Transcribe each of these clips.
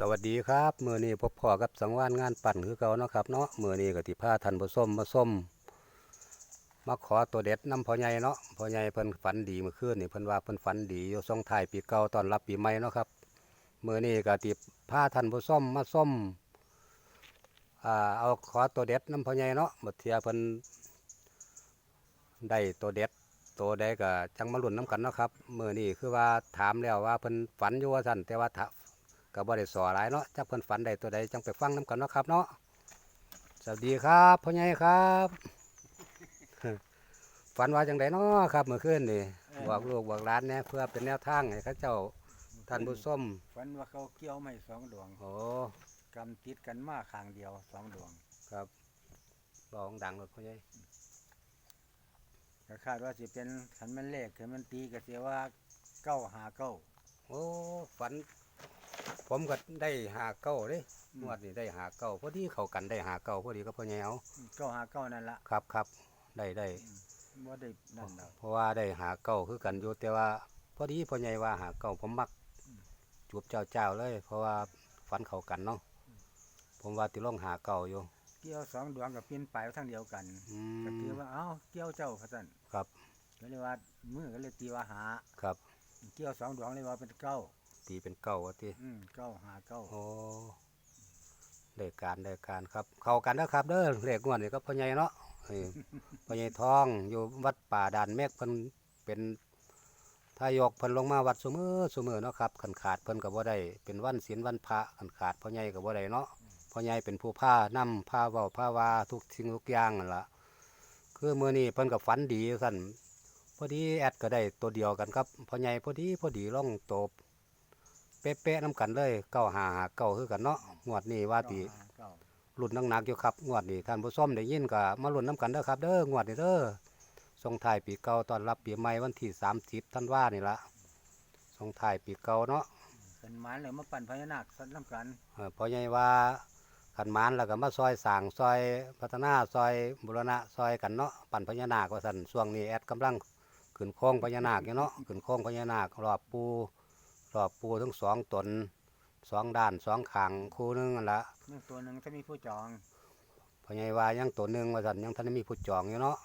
สวัสดีครับมือนี้พบพ่อกับสังวานงานปั่นคือเก่าเนาะครับเนาะมือนี้กติพาท่านผู้ส้มมาส้มมาขอตัวเด็ดน้ำพ่อใหญ่เนาะพ่อใหญ่เพิ่นฝันดีเมื่อคืนนี่เพิ่นว่าเพิ่นฝันดีอยู่ส่งท้ายปีเก่าตอนรับปีใหม่เนาะครับมือนี้กติพาท่านผู้ส้มมาส้มอ่าเอาขอตัวเด็ดน้ำพ่อใหญ่เนาะบัดเทียเพิ่นได้ตัวเด็ดตัวใดก็จังมาหลุนน้ำกันเนาะครับมือนี้คือว่าถามแล้วว่าเพิ่นฝันอยู่ว่าสั่นแต่ว่า ก็บ่ได้สอหลายเนาะจักเพิ่นฝันได้ตัวใดจังไปฟังน้กันเนาะครับเนาะสวัสดีครับพ่อใหญ่ครับฝันว่าจังไดเนาะครับเมื่อคืนนี่บอกลูกบอกหลานเนี่ยเพื่อเป็นแนวทางให้เขาเจ้าท่านผู้ชมฝันว่าเขาเกี่ยวไม้สองดวงโอ้กำติดกันมาข้างเดียวสองดวงครับบอกดังเลยพ่อใหญ่ก็คาดว่าสิเป็นขันแมันเลขขันแมันตีก็เสียว่าเก้าหาเก้าโอ้ฝัน ผมก็ได้หาเก้าเด้อืม งวดนี้ได้หาเก้าพอดีเข้ากันได้หาเก้าพอดีก็พ่อใหญ่เอาเก้าหาเก้านั่นละครับครับได้ได้ว่าได้นั่นดอก เพราะว่าได้หาเก่าคือกันอยู่แต่ว่าพอดีพ่อใหญ่ว่าหาเก่าผมมักจูบเจ้าเจ้าๆเลย เพราะว่าฝันเขากันเนาะผมว่าติล่องหาเก่าอยู่เกี่ยวสองดวงกับปีนไปทั้งเดียวกันอืก็ถือมว่าเอ้าเกี่ยวเจ้าพระสันครับก็เลยว่ามือก็เลยตีว่าหา ครับเกี่ยวสองดวงเลยว่าเป็นเก้า ตีเป็นเก่าว่าติอืมเก้าหาเก้าโอ้ได้การได้การครับ เข้ากันนะครับ เด้อเลขงวดนี่ก็พ่อใหญ่เนาะเอ้ยพ่อใหญ่ทองอยู่วัดป่าด่านเมฆเพิ่นเป็นทายกเพิ่นลงมาวัดซุมือซุมือเนาะครับขันขาดเพิ่นก็บ่ได้เป็นวันศีลวันพระขันขาดพ่อใหญ่ก็บ่ได้เนาะพ่อใหญ่เป็นผู้ผ้านำผ้าเว้าผ้าวาทุกสิ่งทุกอย่างนั่นละคือมื้อนี้เพิ่นก็ฝันดีสั่นพอดีแอดก็ได้ตัวเดียวกันครับพ่อใหญ่พอดีพอดีล่องโตบ เป๊ะๆน้ำกันเลยเก้าหาหาเก้าคือกันเนาะงวดนี้ว่าติเก้าหาเก้ารุ่นหนักๆอยู่ครับงวดนี้ท่านผู้ชมได้ยินก็มาลุ้นน้ำกันเด้อครับ เด้องวดนี้เด้อส่งท้ายปีเก่าต้อนรับปีใหม่วันที่30ธันวานี่ละส่งท้ายปีเก่าเนาะเป็นหมันเลยมาปั่นพญานาคสันน้ำกันเอ่อเพราะใหญ่ว่าขันหมานแล้วก็มาซอยสร้างซอยพัฒนาซอยบุรณะซอยกันเนาะปั่นพญานาคว่าสั่นช่วงนี้แอดกำลังขึ้นโค้งพญานาคอยู่เนาะขึ้นโค้งพญานาครอบปู รอบปูทั้งสองตนสองด้านสองขางคู่หนึงนั่นละนี่ตัวหนึ่งถ้ามีผู้จองเพราะใหญ่ว่ายังตัวหนึ่งว่าสั่นยังท่านได้มีผู้จองอยู่เนาะ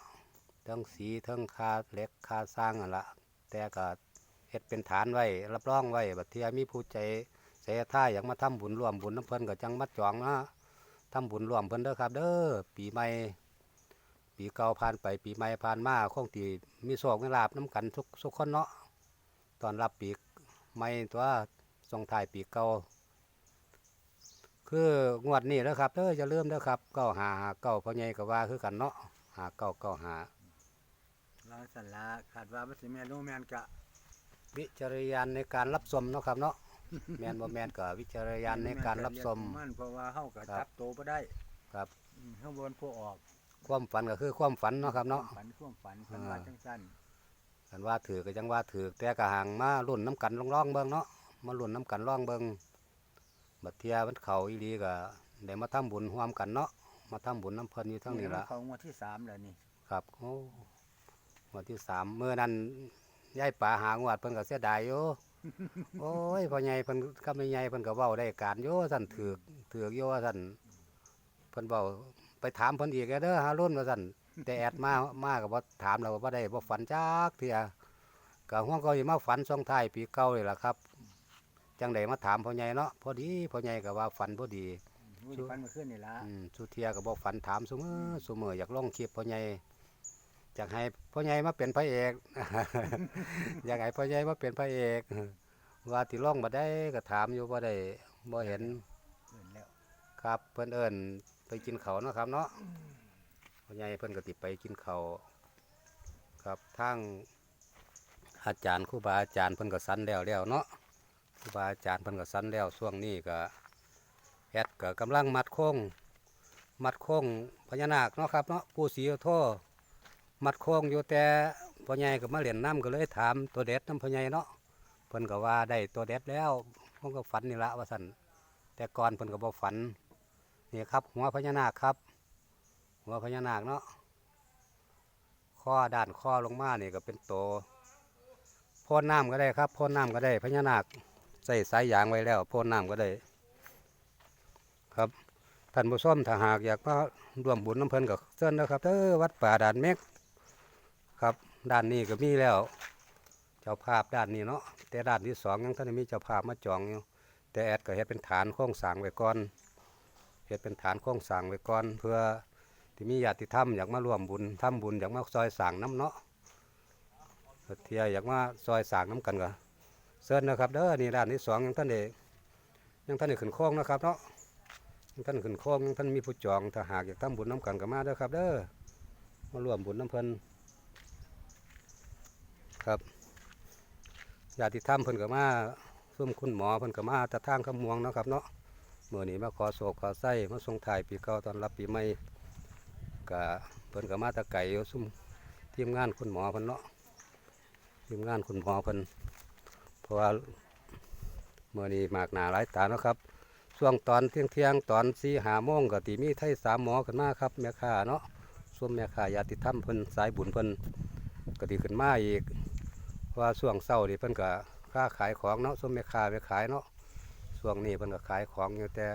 ทั้งสีทั้งคาเหล็กคาสร้างนั่นละแต่ก็เฮ็ดเป็นฐานไว้รับรองไว้บัดเทียมีผู้ใจเสียท่าอยากมาทำบุญร่วมบุญน้ำเพิ่นก็จังมัดจองนะทำบุญร่วมเพิ่นเด้อครับเด้อปีใหม่ปีเก่าผ่านไปปีใหม่ผ่านมาคงที่มีโศกมีลาบน้ำกันทุกทุกคนเนาะตอนรับปี ใหม่ตัวส่งท้ายปีเก่าคืองวดนี้แล้วครับเด้อจะเริ่าลืมเด้อครับเก้าหาหาเก้าพ่อใหญ่ก็ว่าคือกันเนาะหาเก้าเก้าหาเราสันละขาดว่ามันสิแม่รู้แม่นกะวิจารณญาณในการรับชมเนาะครับเนาะแมนบ่แมนก็วิจารณญาณในการรับชมมันเพราะว่าเฮาก็ครับจับโตบ่ได้ครับอืมเฮาบนผู้ออก ความฝันก็คือความฝันเนาะครับเนาะฝันความฝันฝันอ่าว่าจังซั่น กันว่าถือก็จังว่าถือแต่ก็ห่างมารุ่นน้ำกันลองร้องๆเบิ่งเนาะมารุ่นน้ำกันร้องเบิ่งบัดเทียมันเขาอีหลีก็ได้มาทำบุญร่วมกันเนาะมาทำบุญน้ำเพิ่นอยู่ทั้งนี้ละเขางวดที่สามแล้วนี่ครับโอ้วันที่สามเมื่อนั้นยายป่าหางวดเพิ่นก็เสียดายอยู่โอ้ยพ่อใหญ่เพิ่นก็ไม่ใหญ่เพิ่นก็เว้าได้การโยสั่นถือกถือกโยว่าสั่นเพิ่นเว้าไปถามเพิ่นอีกเด้อหารุ่นว่าสั่นแต่แอดมามาก็บ่ถามเราบ่ได้บ่ฝันจักเที่ยก็ห่วงก็สิมาฝันส่งท้ายปีเก่านี่ล่ะครับ จังไดมาถามพ่อใหญ่เนาะพอดีพ่อใหญ่ก็ว่าฝันพอดีวิธีฝันเมื่อคืนนี่ละอืมสุเทียก็บอกฝันถามเสมอเสมออยากลงคลิปพ่อใหญ่อยากให้พ่อใหญ่มาเป็นพระเอก อยากให้พ่อใหญ่มาเป็นพระเอก ว่าที่ล่องมาได้ก็ถามอยู่ว่าได้บ่เห็นเอิ้นแล้วครับเพิ่นเอิ้นไปกินเขาวเนาะครับเนาะ พ่อใหญ่เพิ่นก็ติไปกินเขาครับทางอาจารย์ครูบาอาจารย์เพิ่นก็สันแล้วแล้วเนาะครูบาอาจารย์เพิ่นก็สันแล้วช่วงนี้ก็แอดก็กำลังมัดโค้งมัดโค้งพญานาคเนาะครับเนาะปู่ศรีโอโทมัดโค้งอยู่แต่พ่อใหญ่ก็มาเรียนน้ำก็เลยถามตัวเด็ดน้ำพ่อใหญ่เนาะเพิ่นก็ว่าได้ตัวเด็ดแล้วผมก็ฝันนี่ละว่าสันแต่ก่อนเพิ่นก็บอกฝันนี่ครับหัวพญานาคครับ หัวพญานาคเนาะข้อด้านข้อลงมาเนี่ก็เป็นโตพ่นน้ำก็ได้ครับพ่นน้ำก็ได้พญานาคใส่สายยางไว้แล้วพ่นน้ำก็ได้ ครับท่านผู้ชมถ้าหากอยากมาร่วมบุญน้ำเพิ่นก็เชิญนะครับเด้อวัดป่าด่านเม็กครับด้านนี้ก็มีแล้ว เจ้าภาพด้านนี้เนาะแต่ด้านที่สองยังท่านได้มีเจ้าภาพมาจองอยู่แต่แอดก็เฮ็ดเป็นฐานโครงสร้างไว้ก่อนเฮ็ดเป็นฐานโครงสร้างไว้ก่อน เพื่อ ที่มีญาติธรรมอยากมาร่วมบุญทำบุญอยากมาซอยสางน้ำเนาะเทียอยากมาซอยสางน้ำกันก็เชิญนะครับเด้อนี่ด้านที่สองยังท่านได้ยังท่านได้ขึ้นโค้งนะครับเนาะยังท่านขึ้นโค้งยังท่านมีผู้จองถ้าหากอยากทำบุญน้ำกันก็มาเด้อครับเด้อมาร่วมบุญน้ำเพลินครับญาติธรรมเพิ่นก็มาซุ่มคุณหมอเพิ่นก็มาแตะทางขมวงนะครับเนาะเมื่อนี้มาขอโศกขอไส้มาส่งถ่ายปีเก่าตอนรับปีใหม่ ก็เพิ่นก็มาตะไก่อยู่ซุ่มทีมงานคุณหมอเพิ่นเนาะทีมงานคุณหมอเพิ่นเพราะว่าเมื่อนี้มากหนาหลายตาเนาะครับช่วงตอนเที่ยงเที่ยงตอนสี่หาโมงก็ตีมีไทยสามหมอขึ้นมาครับแม่ค้าเนาะส่วนแม่ค้าญาติธรรมเพิ่นสายบุญเพิ่นก็ตีขึ้นมาอีกเพราะว่าช่วงเศร้านี่เพิ่นก็ค้าขายของเนาะส่วนแม่ค้าไปขายเนาะช่วงนี้เพิ่นก็ขายของอยู่แต่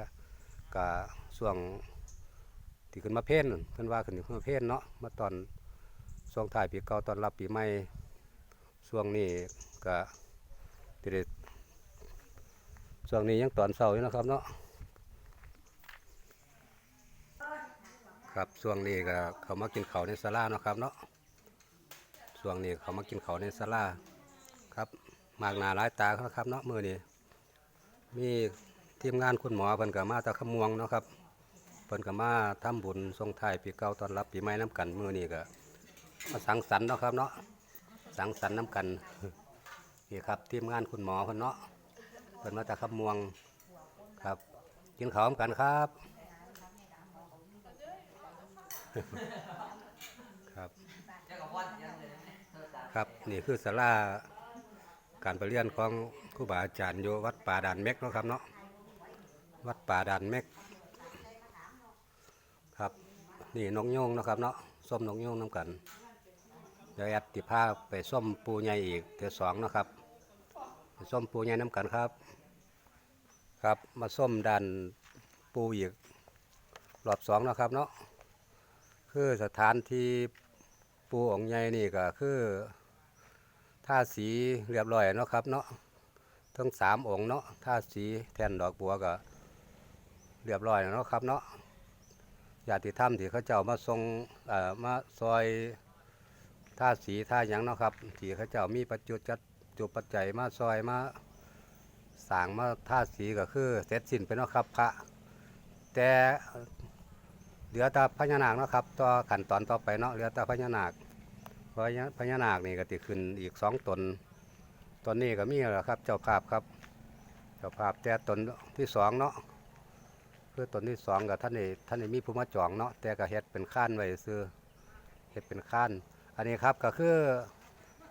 ก็ช่วง ที่ขึ้นมาเพ่นเพิ่นว่าขึ้นมาเพ่นเนาะมาตอนช่วงถ่ายปีเก่าตอนรับปีใหม่ช่วงนี้ก็ที่ได้ช่วงนี้ยังตอนเศร้าอยู่นะครับเนาะครับช่วงนี้ก็เขามากินเขาในศาลาเนาะครับเนาะช่วงนี้เขามากินเขาในศาลาครับมากหนาหลายตาครับเนาะมือนี้มีทีมงานคุณหมอเพิ่นก็มาตะขมวงเนาะครับ พิ่นก็มาทำบุญทรงไทายปีเก่าตอนรับปีใหม่น้ำกันมือนี้ก็มาสังสรรค์เนาะครับเนาะสังสรรค์น้ำกันนี่ครับทีมงานคุณหมอเพิ่นเนาะเพิ่นมาจากขับมวงครับกินข้าวกันครับครับ ครับนี่คือศาลาการประเรียนของครูบาอาจารย์โยวัดป่าด่านเม็กเนาะครับเนาะวัดป่าด่านเม็ก นี่นกโยงนะครับเนาะส้มนกโยงน้ำกันเดี๋ยวแอดติภาไปส้มปูใหญ่อีกเดี๋ยวสองนะครับไปส้มปูใหญ่น้ำกันครับ ครับมาส้มดันปูอีกรอบสองนะครับเนาะคือสถานที่ปูองใหญ่นี่ก็คือท่าสีเรียบร้อยเนาะครับเนาะทั้งสามองค์เนาะท่าสีแทนดอกบัวก็เรียบร้อยแล้วเนาะครับเนาะ ญาติธรรมที่เขาเจ้ามาทรงมาซอยท่าสีท่าหยังเนาะครับที่เขาเจ้ามีปัจจุจัดจุปัจจัยมาซอยมาสร้างมาท่าสีก็คือเสร็จสิ้นไปเนาะครับพระ แต่เหลือแต่พญานาคเนาะครับต่อขั้นตอนต่อไปเนาะเหลือแต่พญานาคเพราะพญานาคนี่ก็ติขึ้นอีกสองตนตนนี้ก็มีแล้วครับ เจ้าภาพครับ เจ้าภาพแต่ตนที่สองเนาะ คือตนที่สองกับท่านนี่ท่านนี่มีผู้มาจองเนาะแต่ก็เฮ็ดเป็นข้านไว้ซื้อเฮ็ดเป็นข้าน อันนี้ครับก็คือ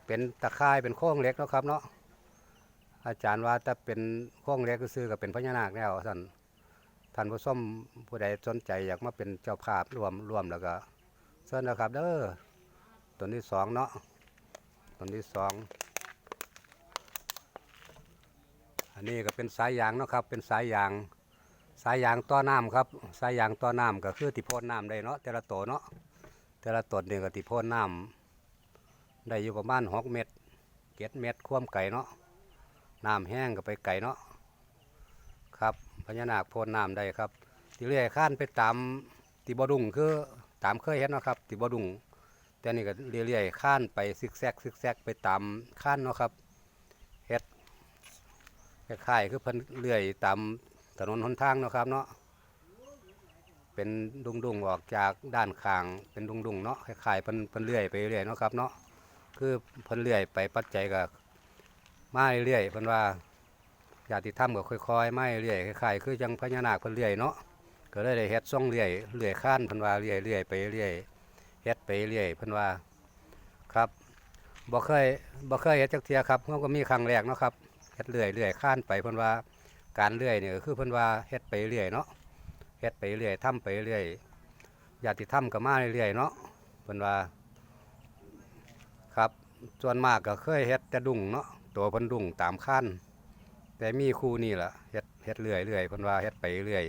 เป็นตะไคร่ายเป็นโค้งเล็กเนาะครับเนาะอาจารย์ว่าถ้าเป็นโค้งเล็กก็ซื้อก็เป็นพญานาคแล้วท่านท่านผู้ชมผู้ใดสนใจอยากมาเป็นเจ้าภาพรวมรวมแล้วก็เชิญนะครับเด้อตัวที่สองเนาะตัวที่สองอันนี้ก็เป็นสายยางเนาะครับ เป็นสายยาง สายยางต่อน้ำครับ สายยางต่อน้ำก็คือติโพนน้ำได้เนาะแต่ละตัวเนาะแต่ละตัวเนี่ยก็ติโพนน้ำได้อยู่ประมาณหกเม็ดเจ็ดเม็ดคว่ำไก่เนาะน้ำแห้งก็ไปไก่เนาะครับพญานาคพ่นน้ำได้ครับที่เรื่อยข้านไปตามติบดุงคือตามเคยเห็นเนาะครับ ติบดุงแต่นี่ก็เรื่อยๆข้านไปซิกแซกซิกแซกไปตามข้านเนาะครับเฮ็ดคล้ายๆคือเพิ่นเรื่อยตาม ถนนหนทางเนาะครับเนาะเป็นดุงๆออกจากด้านข้างเป็นดุงๆเนาะคล้ายๆเพิ่นเพิ่นเรื่อยไปเรื่อยเนาะครับเนาะคือเพิ่นเลื่อยไปปัจจัยก็มาเรื่อยเพิ่นว่าญาติธรรมก็ค่อยๆมาเรื่อยคล้ายๆคือจังพญานาคเพิ่นเลื่อยเนาะก็เลยได้เฮ็ดทรงเรื่อยเรื่อยข้านเพิ่นว่าเรื่อยเรื่อยไปเรื่อยเฮ็ดไปเรื่อยเพิ่นว่าครับบ่เคยบ่เคยเฮ็ดจักเทียครับเฮาก็มีครั้งแรกเนาะครับเฮ็ดเรื่อยเรื่อยข้านไปเพิ่นว่า การเรื่อยเนี่ก็คือเพิ่นว่าเฮ็ดไปเรื่อยเนาะเฮ็ดไปเรื่อยทำไปเรื่อยญาติธรรมก็มาเรื่อยเนาะเพิ่นว่าครับส่วนมากก็เคยเฮ็ดแต่ดุ่งเนาะตัวเพิ่นดุ่งตามขั้นแต่มีครูนี่ล่ะเฮ็ดเฮ็ดเรื่อยเรื่อยเพิ่นว่าเฮ็ดไปเรื่อย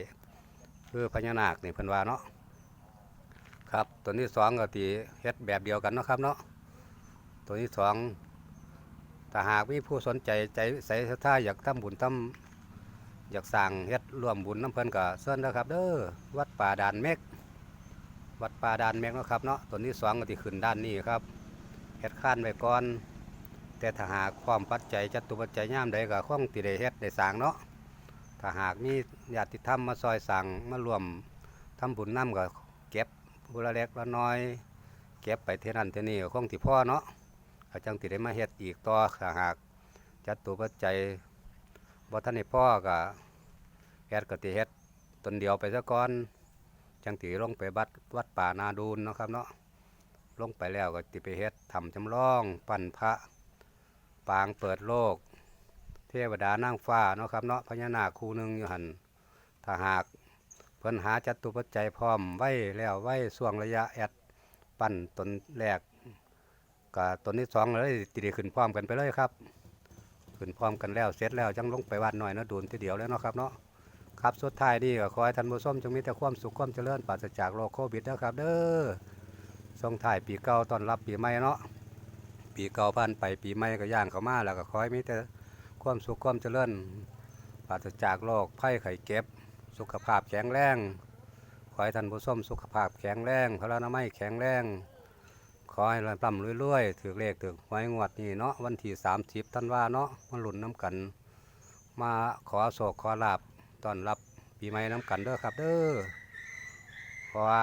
คือพญานาคนี่เพิ่นว่าเนาะครับตัวที่สองก็ตีเฮ็ดแบบเดียวกันเนาะครับเนาะตัวที่สองถ้าหากมีผู้สนใจใจใส่ทธาอยากทำบุญทำ อยากสร้างเฮ็ดร่วมบุญน้ำเพลินก็เชิญนะครับ เด้อวัดป่าด่านเมฆวัดป่าด่านเมฆนะครับเนาะตัวที่สองก็ที่ขึ้นด้านนี้ครับเฮ็ดข้านไว้ก่อน แต่ถ้าหากความปัจจัยจัตุปัจจัยย่ามใดก็คงติได้เฮ็ดได้สร้างเนาะถ้าหากมีญาติธรรมมาซอยสั่งมารวมทำบุญน้ำก็เก็บบุละเล็กละน้อย เก็บไปเท่านั้นเท่านี้ก็คงที่พ่อเนาะอาจังติได้มาเฮ็ดอีกต่อถ้าหากจัตุปัจจัยบ่ทันได้พ่อก็ เฮ็ดก็ติเฮ็ดตนเดียวไปซะก่อนจังติลงไปบัดวัดป่านาดูนเนาะครับเนาะลงไปแล้วก็ติไปเฮ็ดทำจำลอง ปั้นพระ ปางเปิดโลก เทวดานั่งฟ้าเนาะครับเนาะพญานาคคู่หนึ่งอยู่หันถ้าหากเพิ่นหาจัตุปัจจัยพร้อมไว้แล้วไว้ส่วงระยะแอดปั้นตนแรกกับตนที่สองเลยติไดขึ้นพร้อมกันไปเลยครับ ขึ้นพร้อมกันแล้วเสร็จแล้วจังลงไปวัดหน่อยนะดูนทีเดียวแล้วเนาะครับเนาะ ครับสุดท้ายนี่ก็ขอให้ท่านผู้ชมจงมีแต่ความสุขความเจริญปราศจากโรคโควิดนะครับ เด้อส่งท้ายปีเก่าต้อนรับปีใหม่เนาะปีเก่าผ่านไปปีใหม่ก็ย่างเข้ามาแล้วก็ขอให้มีแต่ความสุขความเจริญปราศจากโรคภัยไข้เก็บ สุขภาพแข็งแรงขอให้ท่านผู้ชมสุขภาพแข็งแรงพลานามัยแข็งแรงขอให้ร่ำรวยๆถือเลขถือหวยงวดนี้เนาะวันที่30ท่านว่าเนาะมาหลุนน้ำกัน มาขอโศกขอลาบ ต้อนรับปีใหม่น้ำกันเด้อครับ เด้อเพราะว่า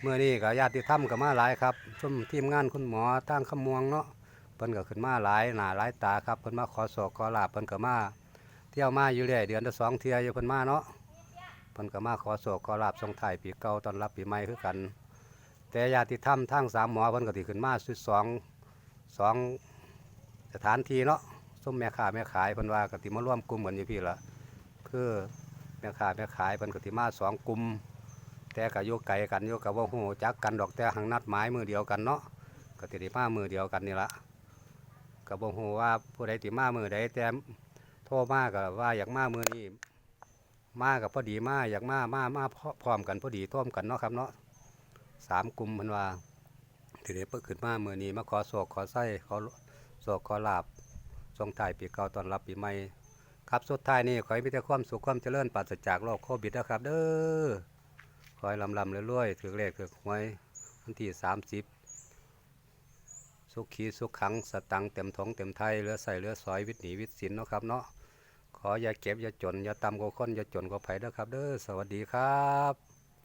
เมื่อนี้ก็ญาติธรรมก็มาหลายครับชุมทีมงานคุณหมอตั้งขมวงเนาะเพิ่นก็ขึ้นมาหลายหนาหลายตาครับเพิ่นมาขอโศกขอลาบเพิ่นก็มาเที่ยวมาอยู่เรื่อยเดือนละสองเที่ยวอยู่เพิ่นมาเนาะเพิ่นก็มาขอโศกขอลาบส่งท้ายปีเก่าต้อนรับปีใหม่คือกัน แต่ญาติธรรมทั้งสามหมอเพิ่นก็สิขึ้นมาสุดสองสองสถานที่เนาะส้มแม่ค้าแม่ขายเพิ่นว่าก็สิมาร่วมกลุ่มกันอยู่พี่ละ คือแม่ค้าแม่ขายเพิ่นก็สิมาสองกลุ่มแต่ก็อยู่ไกลกันอยู่กับว่าหูจักกันดอกแต่หังนัดหมายมือเดียวกันเนาะกติมามือเดียวกันนี่ละก็บ่ฮู้ว่าผู้ใดติมามือใดแต่โทรมาก็ว่าอยากมามือนี้มากับพอดีมาอยากมามามาพร้อมกันพอดีท่วมกันเนาะครับเนาะสามกลุ่มเพิ่นว่าทีนี้เพิ่นขึ้นมามือนี้มาขอโศกขอไส้ขอโศกขอลาบส่งท้ายปีเก่าตอนรับปีใหม่ ครับสุดท้ายนี่ขอให้มีแต่ความสุขความเจริญปราศจากโรคโควิดนะครับ เด้อคอยลำลำเรื่อยๆถือเลขถือหวยวันที่สามสิบสุขีสุขขังสตังค์เต็มท้องเต็มไทยเหลือใส่เหลือสอยวิถีวิสินนะครับเนาะขออย่าเก็บอย่าจนอย่าตำกว่าคนอย่าจนกว่าไผ่นะครับ เด้อสวัสดีครับ